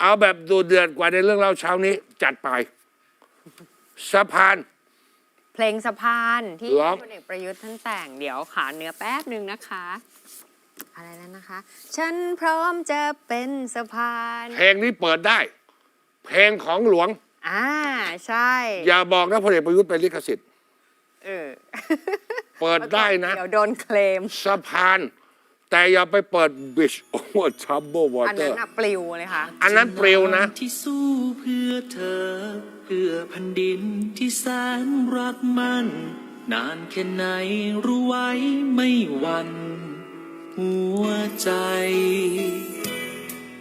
เอาแบบดูเดือดกว่าในเรื่องเล่าเช้านี้ จัดไปสะพาน เพลงสะพานที่ร้องพลเอกประยุทธ์ท่านแต่งเดี๋ยวขาเนื้อแป๊บหนึ่งนะคะ อะไรแล้วนะคะ ฉันพร้อมจะเป็นสะพานเพลงนี้เปิดได้ เพลงของหลวง อ่าใช่ อย่าบอกนะพลเอกประยุทธ์เป็นลิขสิทธิ์ เออ เปิดได้นะ เดี๋ยวโดนเคลม สะพาน แต่อย่าไปเปิด Bridge over Troubled อันนั้ Water นอะปลิวเลยค่ะ อันนั้นปลิวนะ ที่สู้เพื่อเธอ เพื่อแผ่นดินที่แสนรักมัน นานแค่ไหนรู้ไว้ไม่หวัน หัวใจ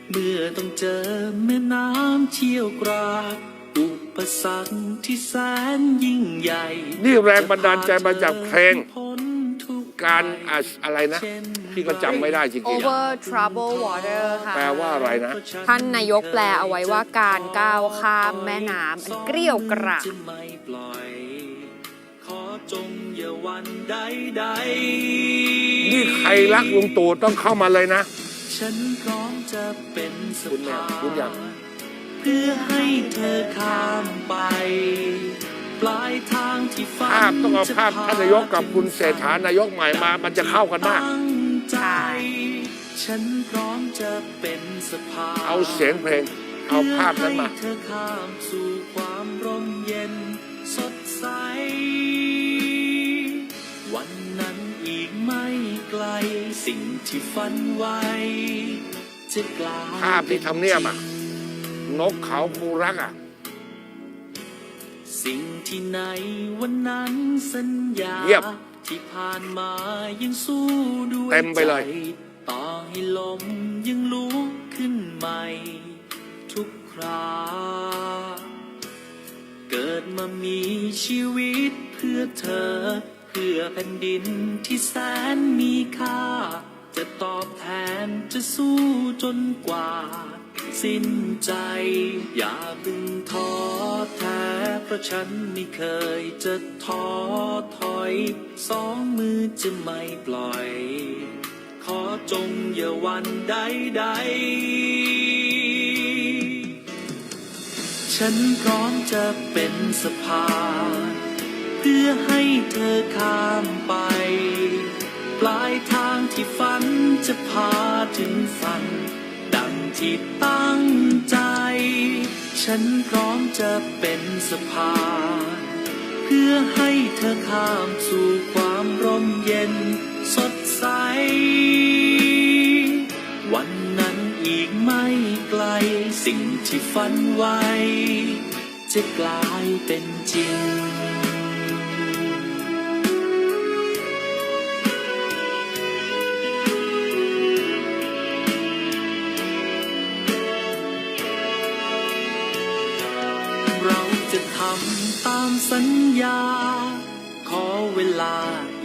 เมื่อต้องเจอแม่น้ำเชี่ยวกรากอุปสรรคที่แสนยิ่งใหญ่นี่แรงบันดาลใจมาจากเพลงพ้นทุ กการอะอะไรนะ พี่ก็จำไม่ได้จริง over trouble water ค่ะ ๆ แปลว่าอะไรนะ ท่านนายกแปลเอาไว้ว่าการก้าวข้ามแม่น้ำอันเกลี้ยวกราด จะไม่ปล่อย ขอจงอย่าหวันใดใดๆนี่ใครรักลุงตู่ต้องเข้ามาเลยนะฉันพร้อมจะเป็นสะคุณเนี่ยพานคุณอยากเพื่อให้เธอข้ามไป ปลายทางที่ฝันภาพต้องเอาภาพจะท่านนายกกับคุณเศรษฐานายกใหม่มา มันจะเข้ากันมากตั้งใจฉันพร้อมจะเป็นสะพานเอาเสียงเพลง เอาภาพนั้นมาเพื่อให้เธอข้ามสู่ความร่มเย็นสดใสวันนั้นอีกไม่ไกลสิ่งที่ฝันไว้จะกลายภาพที่ทำเนียบอะนกเขาคูรักอะ สิ่งที่ในวันนั้นสัญญา เยี่ยม ที่ผ่านมายังสู้ด้วยเต็มไปเลย ใจต่อให้ลมยังลุกขึ้นใหม่ ทุกครา เกิดมามีชีวิตเพื่อเธอ เพื่อแผ่นดินที่แสนมีค่า จะตอบแทนจะสู้จนกว่า สิ้นใจ อย่าเพึงท้อแท้เพราะฉันไม่เคยจะท้อถอย สองมือจะไม่ปล่อย ขอจงอย่าวันใดใดฉันพร้อมจะเป็นสะพานเพื่อให้เธอข้ามไป ปลายทางที่ฝันจะพาน ที่ตั้งใจ ฉันพร้อมจะเป็นสะพานเพื่อให้เธอข้ามสู่ความร่มเย็นสดใส วันนั้นอีกไม่ไกล สิ่งที่ฝันไว้ จะกลายเป็นจริง ญญา ขอเวลา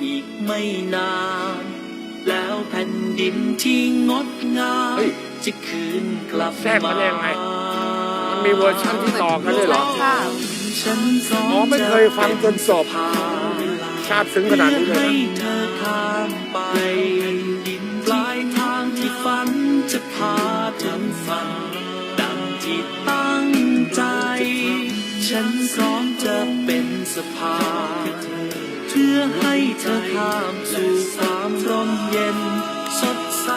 อีกไม่นาน แล้วแผ่นดินที่งดงามเฮ้ยจะคืนกลับแทรกมาได้ยังไงมันมีเวอร์ชันที่ต่อกันด้วยเหรอค่ะฉันพร้อมอ๋อไม่เคยฟังจนจบพาเวลาชาติซึ้งขนาดนี้เลยให้นะเธอข้ามไปปลายทางที่ฝันจะพาถึงฝันดังที่ตั้งใจ ฉันพร้อมจะเป็น สะพานเพื่อให้เธอข้ามสู่ความร่มเย็นสดใส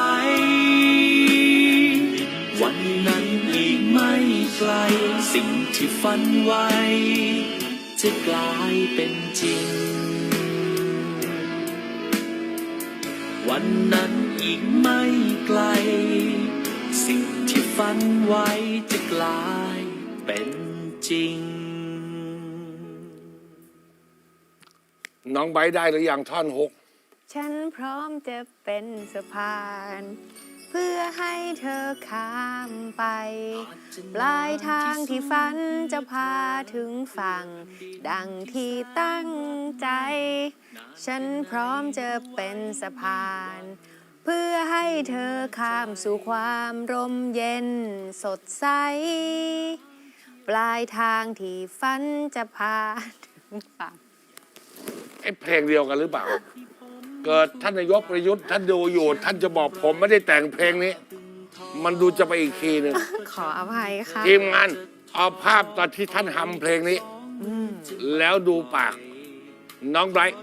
วันนั้นอีกไม่ไกล สิ่งที่ฝันไว้ จะกลายเป็นจริง วันนั้นอีกไม่ไกล สิ่งที่ฝันไว้จะกลายเป็นจริง น้องไบร์ทได้หรือยังท่อนฮกฉันพร้อมจะเป็นสะพาน เพื่อให้เธอข้ามไป ปลายทางที่ฝันจะพาถึงฝั่ง ดังที่ตั้งใจ ฉันพร้อมจะเป็นสะพาน เพื่อให้เธอข้ามสู่ความร่มเย็นสดใส ปลายทางที่ฝันจะพาถึงฝั่ง ไอ้เพลงเดียวกันหรือเปล่า เกิดท่านนายกประยุทธ์ท่านดูอยู่ ท่านจะบอกผมไม่ได้แต่งเพลงนี้ มันดูจะไปอีกทีหนึ่งขออภัยค่ะทีมงานเอาภาพตอนที่ท่านทำเพลงนี้แล้วดูปาก น้องไบรท์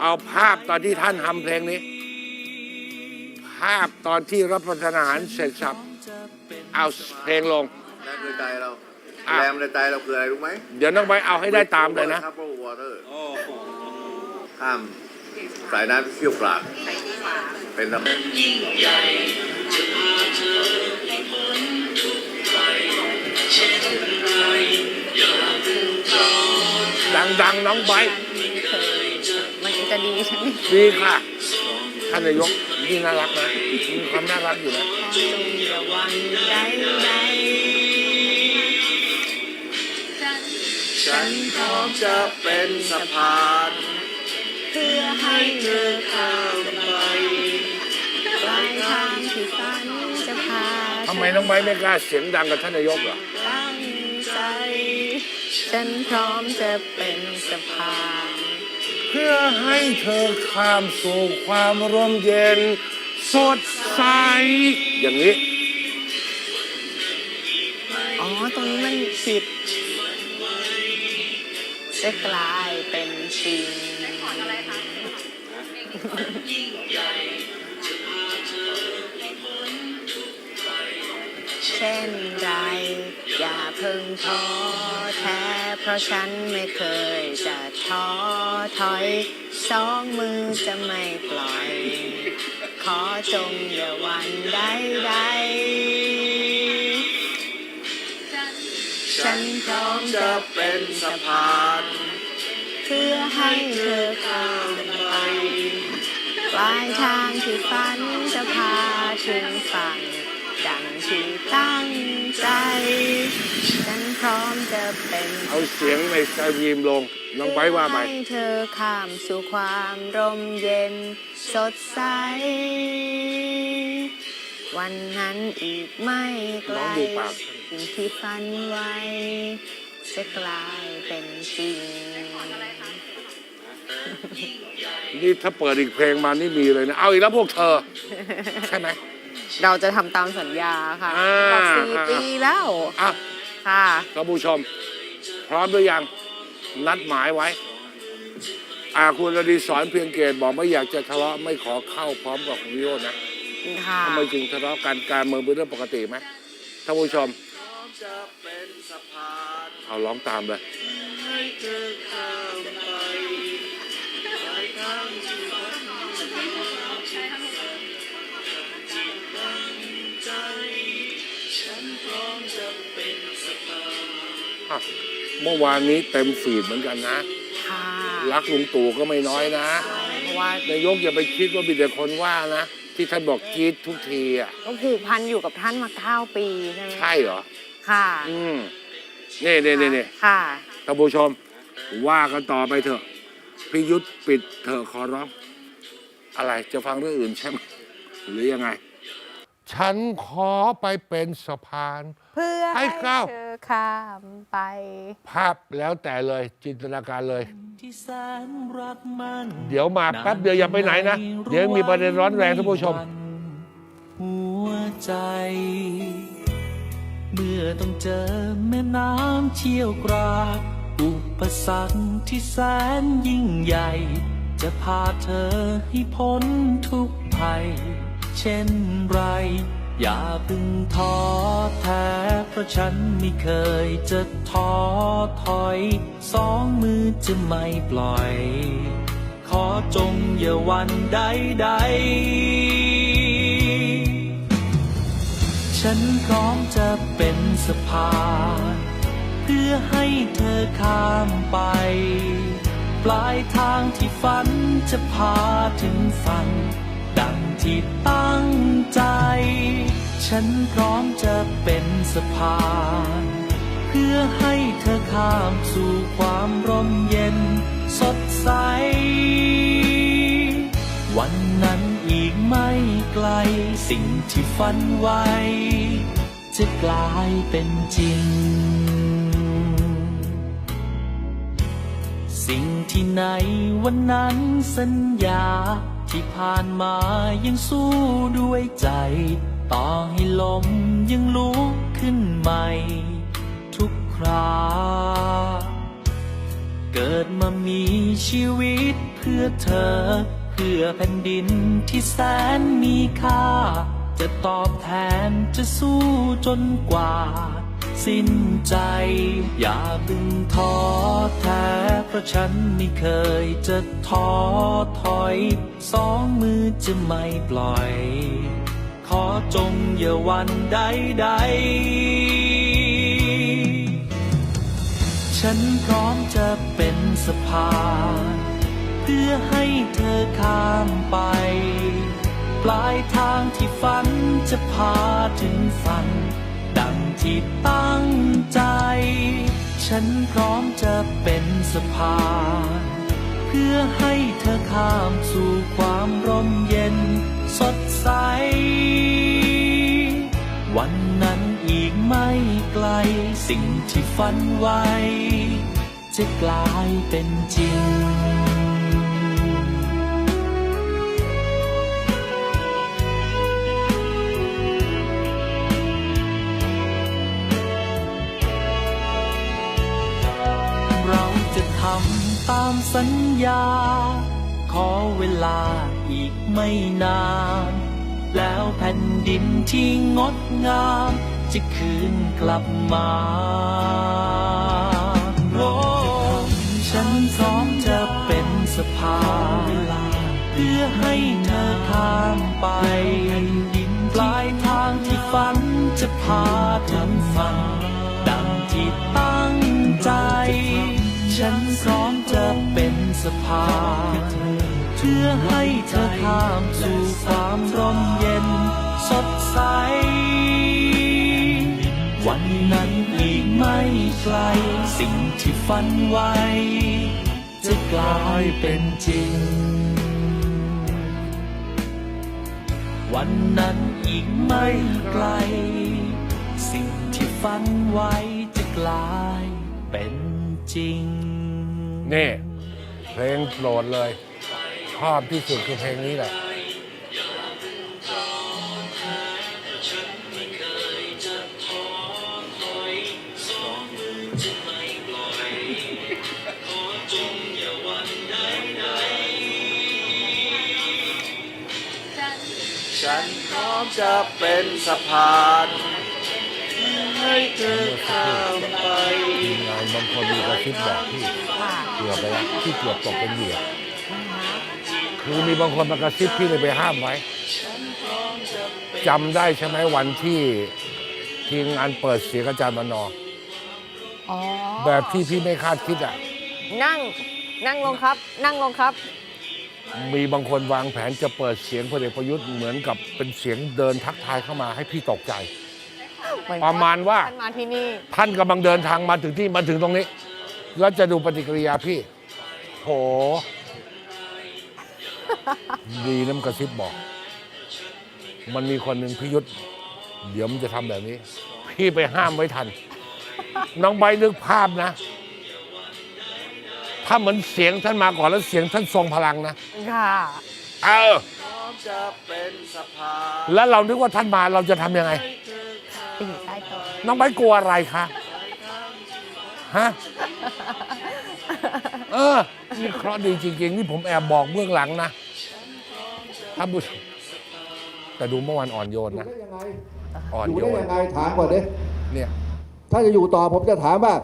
เอาภาพตอนที่ท่านทำเพลงนี้ ภาพตอนที่รับประทานอาหารเสร็จสับเอาเพลงลงแรงในใจเรา อะ แรงในใจเราคืออะไรรู้ไหมเดี๋ยวน้องไบรท์เอาให้ได้ตามเลยนะครับวอเตอร์ข้ามสายน้ำที่เชี่ยวกรากเป็นธรรมดังๆ น้องไบรท์มันจะดีใช่ไหมดีค่ะท่านนายกนี่น่ารักนะมีความน่ารักอยู่นะ จงอย่าหวันใด ฉันพร้อมจะเป็นสะพานเพื่อให้เธอข้ามไปปลายทางที่ฝันจะพาทำไมน้องไบรท์ไม่กล้าเสียงดังกับท่านนายกเหรอตั้งใจ ฉันพร้อมจะเป็นสะพานเพื่อให้เธอข้ามสู่ความร่มเย็น สดใส อย่างนี้ อ๋อ ตรงนี้มันผิด จะกลายเป็นจริงเช่นไรอย่าเพิ่งท้อแท้ เพราะฉันไม่เคยจะท้อถอยสองมือจะไม่ปล่อย ขอจงอย่าหวันใดใดๆ ฉันพร้อมจะเป็นสะพานเพื่อให้เธอข้ามไปปลายทางที่ฝันจะพาถึงฝั่งดังที่ตั้งใจ ฉันพร้อมจะเป็นเอาเสียงในสายยีมลงน้องไบร์ทว่าไปให้เธอข้ามสู่ความร่มเย็นสดใส วันนั้นอีกไม่ไกล น้องดูปาก สิ่งที่ฝันไว้ จะกลายเป็นจริง นี่ถ้าเปิดอีกเพลงมานี่มีเลยนะเอาอีกแล้วพวกเธอ ใช่ไหม เราจะทำตามสัญญาค่ะอ่า บอกสี่อ่าปีแล้ว อะค่ะ ท่านผู้ชม พร้อมหรือยัง นัดหมายไว้อาคุณอดีศรเพียงเกตบอกไม่อยากจะทะเลาะไม่ขอเข้าพร้อมกับคุณวิโรจน์นะ ค่ะ ทำไมจึงทะเลาะกันการเมืองเป็นเรื่องปกติไหมท่านผู้ชม จะเป็นสะพานเอาร้องตามเลย ให้เธอข้ามไปปลายทางที่ฝันใจ ฉันพร้อมจะเป็นสะพานอะเมื่อวานนี้เต็มฟีดเหมือนกันนะ ค่ะรักลุงตู่ก็ไม่น้อยนะ เพราะว่านายกอย่าไปคิดว่ามีแต่คนว่านะ ที่ท่านบอกกรีดทุกทีอะ ก็ผูกพันอยู่กับท่านมาเก้าปีใช่ไหมใช่เหรอ ค่ะ อืมนี่นี่นี่นี่ค่ะ ท่านผู้ชม ว่ากันต่อไปเถอะพิยุทธปิดเถอะขอร้อง อะไรจะฟังเรื่องอื่นใช่ไหมหรือยังไง ฉันขอไปเป็นสะพาน เพื่อให้ให้ก้าวเธอข้ามไป ภาพแล้วแต่เลยจินตนาการเลย ที่แสนรักมันเดี๋ยวมาแป๊บเดียวอย่าไปไหนนะ เดี๋ยวมีประเด็นร้อนแรงท่านผู้ชม หัวใจ เมื่อต้องเจอแม่น้ำเชี่ยวกรากอุปสรรคที่แสนยิ่งใหญ่ จะพาเธอให้พ้นทุกภัย เช่นไร อย่าพึ่งท้อแท้เพราะฉันไม่เคยจะท้อถอย สองมือจะไม่ปล่อย ขอจงอย่าวันใดใด ฉันพร้อมจะเป็นสะพาน เพื่อให้เธอข้ามไป ปลายทางที่ฝันจะพาถึงฝัน ดังที่ตั้งใจ ฉันพร้อมจะเป็นสะพาน เพื่อให้เธอข้ามสู่ความร่มเย็น สดใส วันนั้น อีกไม่ไกล สิ่งที่ฝันไว้ จะกลายเป็นจริง สิ่งที่ในวันนั้นสัญญา ที่ผ่านมายังสู้ด้วยใจ ต่อให้ลมยังลุกขึ้นใหม่ ทุกคราเกิดมามีชีวิตเพื่อเธอ เพื่อแผ่นดินที่แสนมีค่า จะตอบแทนจะสู้จนกว่า สิ้นใจ อย่าเพึงท้อแท้เพราะฉันไม่เคยจะท้อถอย สองมือจะไม่ปล่อย ขอจงอย่าวันใดใดฉันพร้อมจะเป็นสะพาน เพื่อให้เธอข้ามไป ปลายทางที่ฝันจะพาถึงฝัน ดังที่ตั้งใจ ฉันพร้อมจะเป็นสะพานเพื่อให้เธอข้ามสู่ความร่มเย็นสดใส วันนั้นอีกไม่ไกล สิ่งที่ฝันไว้จะกลายเป็นจริงำตามสัญญา ขอเวลาอีกไม่นาน แล้วแผ่นดินที่งดงาม จะคืนกลับมาโอ้ฉันพร้อมจะเป็นสะพานเพื่อให้เธอข้ามไปยินปลายทางที่ฝันจะพาถึงฝันดังที่ตั้งใจ ฉันพร้อมจะเป็นสะพานเพื่อให้เธอข้ามสู่ความร่มเย็นสดใส วันนั้นอีกไม่ไกล สิ่งที่ฝันไว้ จะกลายเป็นจริง วันนั้นอีกไม่ไกล สิ่งที่ฝันไว้จะกลายเป็น จริง นี่เพลงโปรดเลย ชอบที่สุดคือเพลงนี้แหละฉันพร้อมจะเป็นสะพาน ให้เธอข้ามไปทีมงาน บางคนมีกระซิบบอกพี่ค่ะเกือบไปแล้วที่เกือบตกเป็นเหยื่อคือมีบางคนมากระซิบพี่เลยไปห้ามไว้จำได้ใช่ไหมวันที่ทีมงานเปิดเสียงอาจารย์มนออ๋อแบบที่พี่ไม่คาดคิดอะ นั่งนั่งลงครับ นั่งลงครับ มีบางคนวางแผนจะเปิดเสียงพลเอกประยุทธ์เหมือนกับเป็นเสียงเดินทักทายเข้ามาให้พี่ตกใจเหมือน ประมาณว่าท่านมาที่นี่ ท่านกำลังเดินทางมาถึงที่มาถึงตรงนี้ แล้วจะดูปฏิกิริยาพี่โห ดีน้ำกระซิบบอก มันมีคนหนึ่งพิยุทธ์เดี๋ยวมันจะทำแบบนี้ พี่ไปห้ามไว้ทัน น้องใบนึกภาพนะ ถ้าเหมือนเสียงท่านมาก่อนแล้วเสียงท่านทรงพลังนะ ค่ะเออพร้อมจะเป็นสะพานแล้วเรานึกว่าท่านมาเราจะทำยังไง ไปอยู่ใต้โต๊ะน้องใบกลัวอะไรคะฮะเออนี่เคราะห์ดีจริงๆนี่ผมแอบบอกเบื้องหลังนะท่านผู้ชมแต่ดูเมื่อวานอ่อนโยนนะได้ยังไงอ่อนอยู่โยได้นยังไงถามก่อนดิเนี่ยถ้าจะอยู่ต่อผมจะถามว่า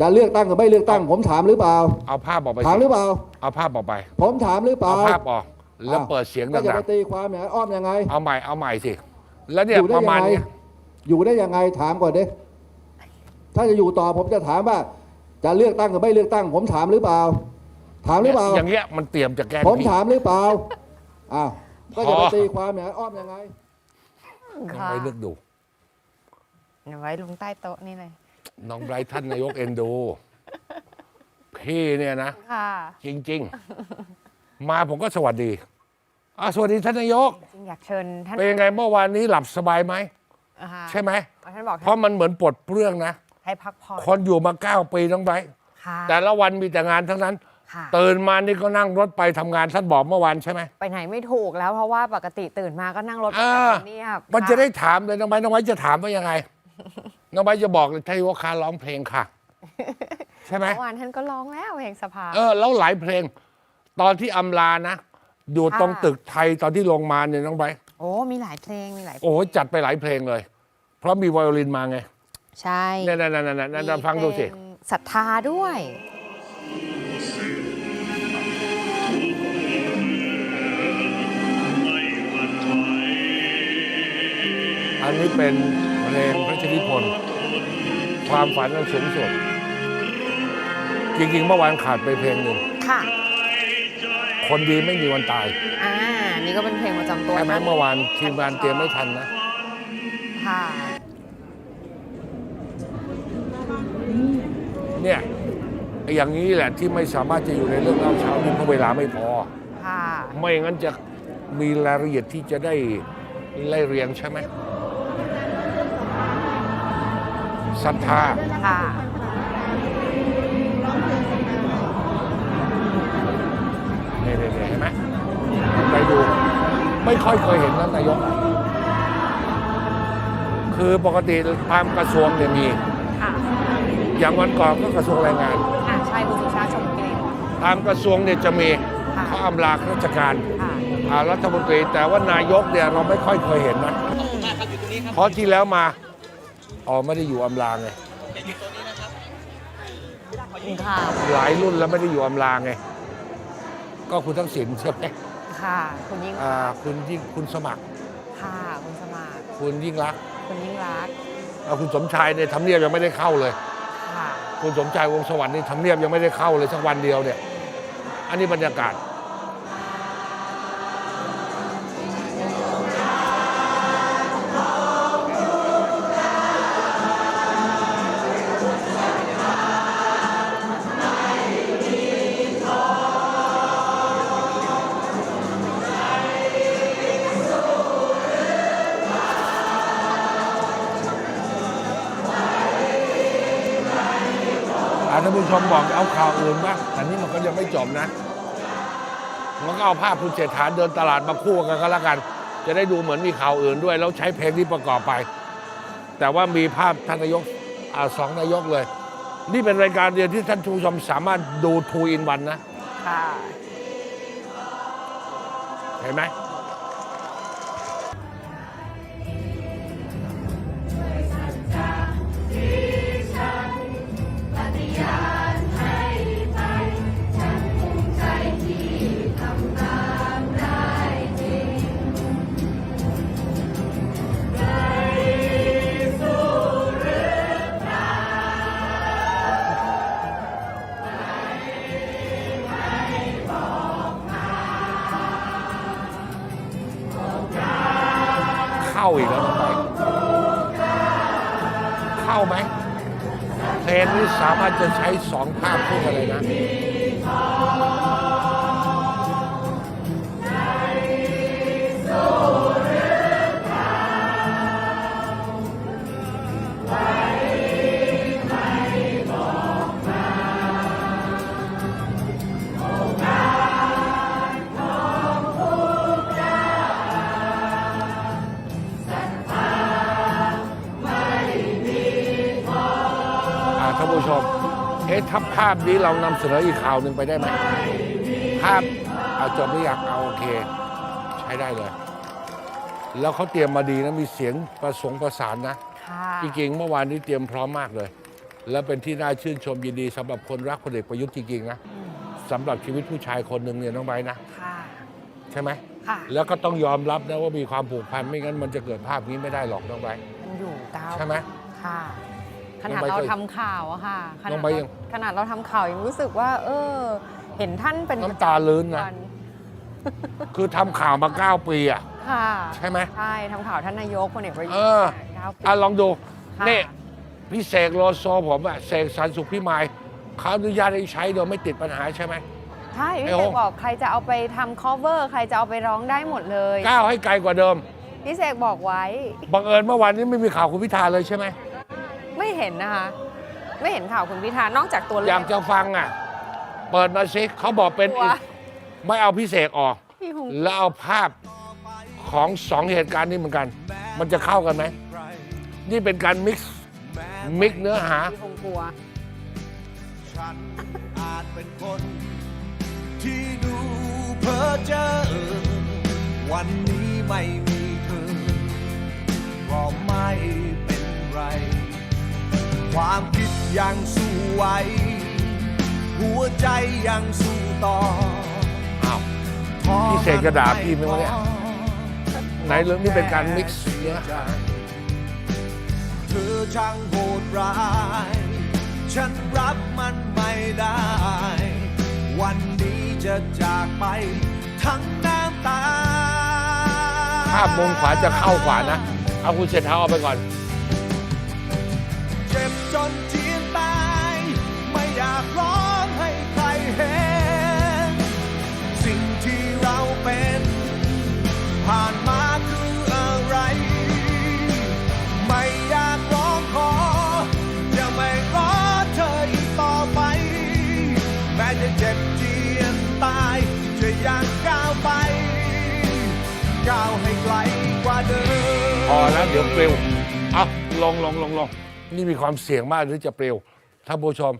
จะเลือกตั้งหรือไม่เลือกตั้ง ผมถามหรือเปล่า เอาภาพออกไปถามหรือเปล่า เอาภาพออกไป ผมถามหรือเปล่าเอาภาพออก แล้วเปิดเสียงก็จะดัไปงตีความอย่างนั้นอ้อมยังไง ๆเอาใหม่เอาใหม่สิแล้วเนี่ยอยู่ได้ประยัมาณไง เนี้ย อยู่ได้ยังไงถามก่อนดิถ้าจะอยู่ต่อผมจะถามว่า จะเลือกตั้งหรือไม่เลือกตั้ง ผมถามหรือเปล่า ถามหรือเปล่า อย่างเงี้ยมันเตรียมจะแกล้งผมพี่ถามหรือเปล่าอ้าวก็จะพไปอตีความอย่างนั้นอ้อมยังไงน้องค่ะไบร์ทเลือกดูเอาไว้ลงใต้โต๊ะนี่เลยน้องไบรท์ท่านนายกเอ็นดูพี่เนี่ยนะค่ะจริง ๆ มาผมก็สวัสดีอะสวัสดีท่านนายก จริงอยากเชิญท่านเป็นยังไงเมื่อวานนี้หลับสบายไหม อ่าฮะใช่ไหม ท่านบอกเพราะมันเหมือนปลดเปลื้องนะ ให้พักผ่อนคนอยู่มาเก้าปีน้องไบรท์ค่ะแต่ละวันมีแต่งานทั้งนั้น ค่ะตื่นมานี่ก็นั่งรถไปทำงานท่านบอกเมื่อวานใช่ไหม ไปไหนไม่ถูกแล้วเพราะว่าปกติตื่นมาก็นั่งรถไปอ่าทำเนียบมันจะได้ถามเลยน้องไม้น้องไม้จะถามว่ายังไง น้องไม้จะบอกเลยไทยว่าคาร้องเพลงค่ะ ใช่ไหม เมื่อวานท่านก็ร้องแล้วเพลงสภา เออแล้วหลายเพลง ตอนที่อำลานะ อยู่ตรงค่ะ ตึกไทยตอนที่ลงมาเนี่ยน้องไบร์ท โอ้มีหลายเพลงมีหลายโอ้โหจัดไปหลายเพลงเลย เพราะมีไวโอลินมาไงใช่เนี่ยนั่นนั่นนั่นนั่นฟังดูสิ มีเพลศรัทธาด้วย อันนี้เป็นเพลงพระราชนิพนธ์ความฝันอันสูงสุด จริงๆ เมื่อวานขาดไปเพลงหนึ่ง ค่ะ คนดีไม่มีวันตาย อ่า นี่ก็เป็นเพลงประจำตัวใช่ไหมท่านเมื่อวานทีมงานเตรียมไม่ทันนะ ค่ะเนี่ยอย่างนี้แหละที่ไม่สามารถจะอยู่ในเรื่องเล่าเช้านี้เพราะเวลาไม่พอ ค่ะ ไม่งั้นจะมีรายละเอียดที่จะได้ไล่เรียงใช่ไหมศรัทธาค่ะ ค่อยเคยเห็นนะนายก คือปกติตามกระทรวงเนี่ยมี ค่ะอย่างวันก่อนก็กระทรวงแรงงาน อ่าใช่คุณสุชาติชมกลิ่น ตามกระทรวงเนี่ยจะมีค่ะ เขาอำลาข้าราชการค่ะ อ่ารัฐมนตรี แต่ว่านายกเนี่ยเราไม่ค่อยเคยเห็นนะเพราะที่แล้วมาอ๋อไม่ได้อยู่อำลาไงค่ะ หลายรุ่นแล้วไม่ได้อยู่อำลาไงก็คุณทั้งสินใช่ไหม ค่ะคุณยิ่งอ่าคุณยิ่งคุณสมัคร ค่ะคุณสมาร์ทคุณยิ่งรักษณ์คุณยิ่งรักษณ์อ่าคุณสมชายในยทำเนียบยังไม่ได้เข้าเลย ค่ะ คุณสมชายวงศ์สวรรค์นี่ทำเนียบยังไม่ได้เข้าเลยสักวันเดียวเนี่ย อันนี้บรรยากาศ ผู้ชมบอกเอาข่าวอื่นบ้างแต่นี่มันก็ยังไม่จบนะมันก็เอาภาพคุณเศรษฐาเดินตลาดมาคู่กันก็แล้วกัน จะได้ดูเหมือนมีข่าวอื่นด้วย แล้วใช้เพลงที่ประกอบไป แต่ว่ามีภาพท่านนายกอ่าสองนายกเลย นี่เป็นรายการเดียวที่ท่านผู้ชมสามารถดูทูอินวันนะ ค่ะ เห็นไหมาอีกแล้วไปเข้าไหมเพลงนี้สามารถจะใช้สองภาพคู่กันเลยนะาท่านผู้ชม เอ๊ะถ้าภาพนี้เรานำเสนออีกข่าวหนึ่งไปได้ไหมภาพอาจบหรือยังเอาโอเค ใช้ได้เลย แล้วเขาเตรียมมาดีนะ มีเสียงประสงค์ประสานนะ ค่ะจริงๆ เมื่อวานนี้เตรียมพร้อมมากเลย และเป็นที่น่าชื่นชมยินดีสำหรับคนรักพลเอกประยุทธ์จริงๆนะสำหรับชีวิตผู้ชายคนหนึ่งเนี่ยน้องไบร์ทนะ ค่ะใช่ไหม ค่ะแล้วก็ต้องยอมรับนะว่ามีความผูกพันไม่งั้นมันจะเกิดภาพนี้ไม่ได้หรอกน้องไบร์ทมันอยู่ก้าวใช่ไหม ค่ะ ขน้นาองดใบเราเคยทำข่าวอะค่ะขน้นาอดงใบเรายังขนาดเราทำข่าวยังรู้สึกว่า เออ เห็นท่านเป็นน้ำตาลื้นนะวัคือทำข่าวมาเก้าปีอะค่ะใช่ไหมใช่ทำข่าวท่านนายกพลเอกประยุทเอธ์อเก้าปีอะลองดูค่ะนี่พี่เสกโลโซผมอะเสกสรรสุขพิมายเขาอนุญาตให้ใช้โดยไม่ติดปัญหาใช่ไหมใช่ไอ้พี่โอ้เสกบอกใครจะเอาไปทำ cover ใครจะเอาไปร้องได้หมดเลยก้าวให้ไกลกว่าเดิมพี่เสกบอกไว้ บังเอิญเมื่อวานนี้ไม่มีข่าวคุณพิธาเลยใช่ไหม ไม่เห็นนะคะ ไม่เห็นข่าวคุณพิธานอกจากตัวเลอขยากจะฟังอะ เปิดมาซิเขาบอกเป็นกลัวไม่เอาพิเศษออก พี่หงแล้วเอาภาพของสองเหตุการณ์นี้เหมือนกัน มันจะเข้ากันไหม นี่เป็นการมิกซ์มิกซ์เนื้อหา พี่หงกลัว ฉันอาจเป็นคน ที่ดูเพ้อเจอ วันนี้ไม่มีเธอก็ไม่เป็นไร ความคิดยังสู้ไหวหัวใจยังสู้ต่ออ้าวท้อพี่เสกกระดาษพี่ไหมวะเนี่ยท้อไหนเรื่องนี้เป็นการมิกซ์เนื้อหาเธอช่างโหดร้าย ฉันรับมันไม่ได้ วันนี้จะจากไป ทั้งน้ำตาภาพมุมขวาจะเข้ากว่านะ เอาคุณเศรษฐาเอาไปก่อนเจ็บจนเจียนตาย ไม่อยากร้องให้ใครเห็น สิ่งที่เราเป็น ผ่านมาคืออะไร ไม่อยากร้องขอ จะไม่รอเธออีกต่อไป แม้จะเจ็บเจียนตาย จะยังก้าวไป ก้าวให้ไกลกว่าเดิม พอแล้วเดี๋ยวปลวเอาลองลองลองลอง นี่มีความเสี่ยงมากหรือจะเปลวท่านผู้ชม